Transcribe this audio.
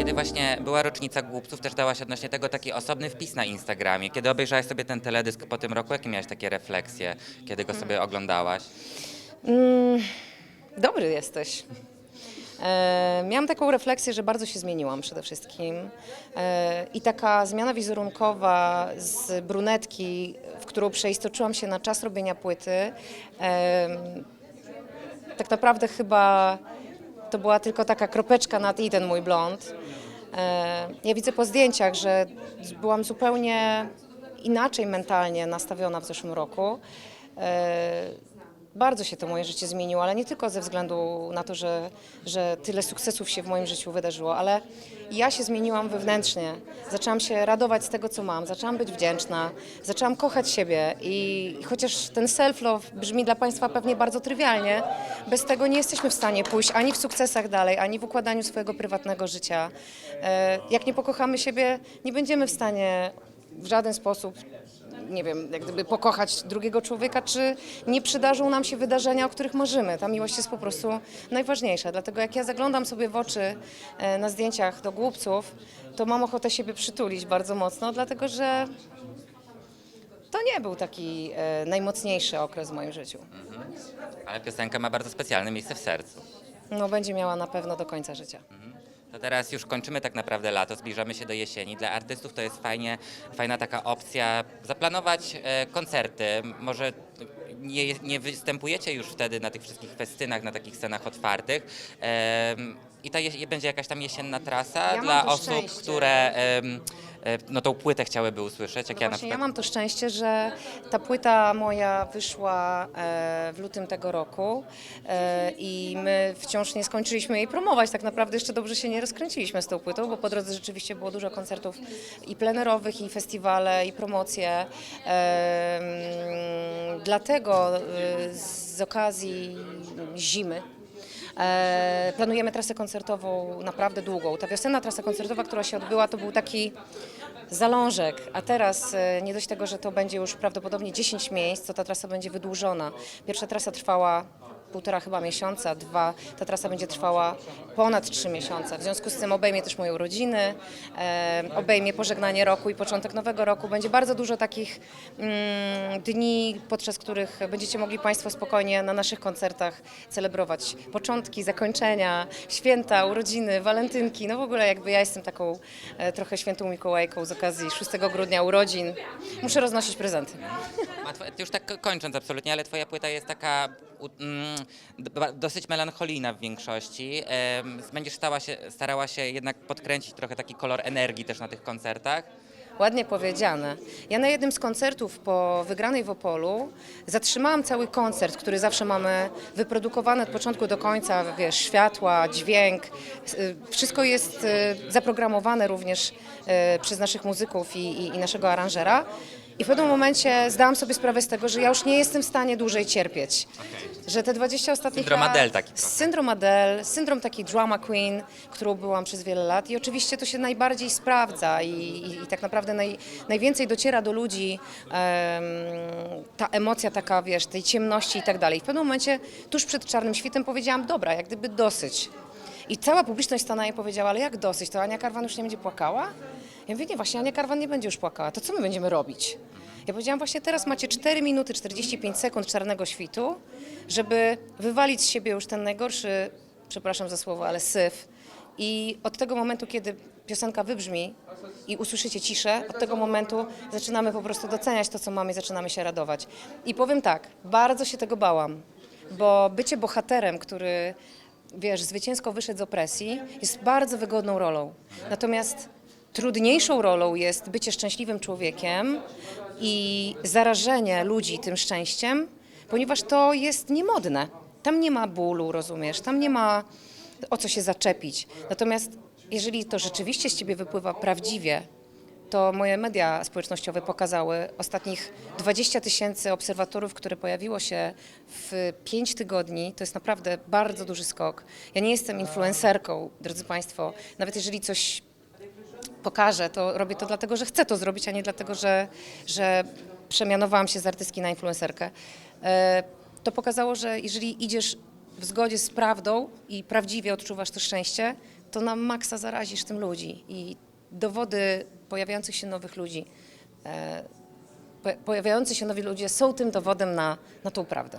Kiedy właśnie była rocznica głupców, też dałaś odnośnie tego taki osobny wpis na Instagramie. Kiedy obejrzałaś sobie ten teledysk po tym roku, jakie miałaś takie refleksje, kiedy go sobie oglądałaś? Dobry jesteś. E, miałam taką refleksję, że bardzo się zmieniłam przede wszystkim. E, I taka zmiana wizerunkowa z brunetki, w którą przeistoczyłam się na czas robienia płyty, e, tak naprawdę chyba to była tylko taka kropeczka nad i ten mój blond. E, Ja widzę po zdjęciach, że byłam zupełnie inaczej mentalnie nastawiona w zeszłym roku. Bardzo się to moje życie zmieniło, ale nie tylko ze względu na to, że, że tyle sukcesów się w moim życiu wydarzyło, ale ja się zmieniłam wewnętrznie. Zaczęłam się radować z tego, co mam, zaczęłam być wdzięczna, zaczęłam kochać siebie i chociaż ten self-love brzmi dla Państwa pewnie bardzo trywialnie, bez tego nie jesteśmy w stanie pójść ani w sukcesach dalej, ani w układaniu swojego prywatnego życia. E, Jak nie pokochamy siebie, nie będziemy w stanie w żaden sposób nie wiem, jak gdyby pokochać drugiego człowieka, czy nie przydarzą nam się wydarzenia, o których marzymy. Ta miłość jest po prostu najważniejsza. Dlatego jak ja zaglądam sobie w oczy e, na zdjęciach do głupców, to mam ochotę siebie przytulić bardzo mocno, dlatego że to nie był taki e, najmocniejszy okres w moim życiu. Ale piosenka ma bardzo specjalne miejsce w sercu. No, będzie miała na pewno do końca życia. To teraz już kończymy tak naprawdę lato, zbliżamy się do jesieni. Dla artystów to jest fajnie, fajna taka opcja zaplanować e, koncerty. Może nie, nie występujecie już wtedy na tych wszystkich festynach, na takich scenach otwartych. Em, I ta je, będzie jakaś tam jesienna trasa Ja mam dla to osób, szczęście. które em, no, tą płytę chciałyby usłyszeć, jak No ja na właśnie, ja przykład. mam to szczęście, że ta płyta moja wyszła e, w lutym tego roku e, i my wciąż nie skończyliśmy jej promować. Tak naprawdę jeszcze dobrze się nie rozkręciliśmy z tą płytą, bo po drodze rzeczywiście było dużo koncertów i plenerowych, i festiwale, i promocje. E, mm, dlatego e, z okazji zimy E, planujemy trasę koncertową naprawdę długą. Ta wiosenna trasa koncertowa, która się odbyła, to był taki zalążek, a teraz e, nie dość tego, że to będzie już prawdopodobnie 10 miejsc, to ta trasa będzie wydłużona. Pierwsza trasa trwała półtora chyba miesiąca, dwa, ta trasa będzie trwała ponad trzy miesiące. W związku z tym obejmie też moje urodziny, obejmie pożegnanie roku i początek nowego roku. Będzie bardzo dużo takich mm, dni, podczas których będziecie mogli Państwo spokojnie na naszych koncertach celebrować początki, zakończenia, święta, urodziny, walentynki. No w ogóle jakby ja jestem taką e, trochę świętą Mikołajką z okazji 6 grudnia urodzin. Muszę roznosić prezenty. Już tak kończąc absolutnie, ale twoja płyta jest taka dosyć melancholijna w większości. Będziesz stała się, starała się jednak podkręcić trochę taki kolor energii też na tych koncertach. Ładnie powiedziane. Ja na jednym z koncertów po wygranej w Opolu zatrzymałam cały koncert, który zawsze mamy wyprodukowany od początku do końca, wiesz, światła, dźwięk. y, Wszystko jest y, zaprogramowane również y, przez naszych muzyków i, i, i naszego aranżera. I w pewnym momencie zdałam sobie sprawę z tego, że ja już nie jestem w stanie dłużej cierpieć. Że te 20 ostatnich Syndrom lat... Adele taki trochę. Syndrom Adele, syndrom taki drama queen, którą byłam przez wiele lat i oczywiście to się najbardziej sprawdza i, i, i tak naprawdę naj, najwięcej dociera do ludzi em, ta emocja taka, wiesz, tej ciemności i tak dalej. W pewnym momencie, tuż przed Czarnym Świtem powiedziałam, dobra, jak gdyby dosyć. I cała publiczność stanęła i powiedziała, ale jak dosyć, to Ania Karwan już nie będzie płakała? Ja mówię, nie, właśnie Ania Karwan nie będzie już płakała, to co my będziemy robić? Ja powiedziałam, właśnie teraz macie 4 minuty 45 sekund czarnego świtu, żeby wywalić z siebie już ten najgorszy, przepraszam za słowo, ale syf. I od tego momentu, kiedy piosenka wybrzmi i usłyszycie ciszę, od tego momentu zaczynamy po prostu doceniać to, co mamy zaczynamy się radować. I powiem tak, bardzo się tego bałam, bo bycie bohaterem, który wiesz, zwycięsko wyszedł z opresji, jest bardzo wygodną rolą. Natomiast trudniejszą rolą jest bycie szczęśliwym człowiekiem i zarażenie ludzi tym szczęściem, ponieważ to jest niemodne. Tam nie ma bólu, rozumiesz, tam nie ma o co się zaczepić. Natomiast jeżeli to rzeczywiście z ciebie wypływa prawdziwie, to moje media społecznościowe pokazały ostatnich 20 tysięcy obserwatorów, które pojawiło się w 5 tygodni. To jest naprawdę bardzo duży skok. Ja nie jestem influencerką, drodzy Państwo. Nawet jeżeli coś pokażę, to robię to dlatego, że chcę to zrobić, a nie dlatego, że, że przemianowałam się z artystki na influencerkę. E, To pokazało, że jeżeli idziesz w zgodzie z prawdą i prawdziwie odczuwasz to szczęście, to na maksa zarazisz tym ludzi. I dowody pojawiających się nowych ludzi, e, po- pojawiający się nowi ludzie są tym dowodem na, na tą prawdę.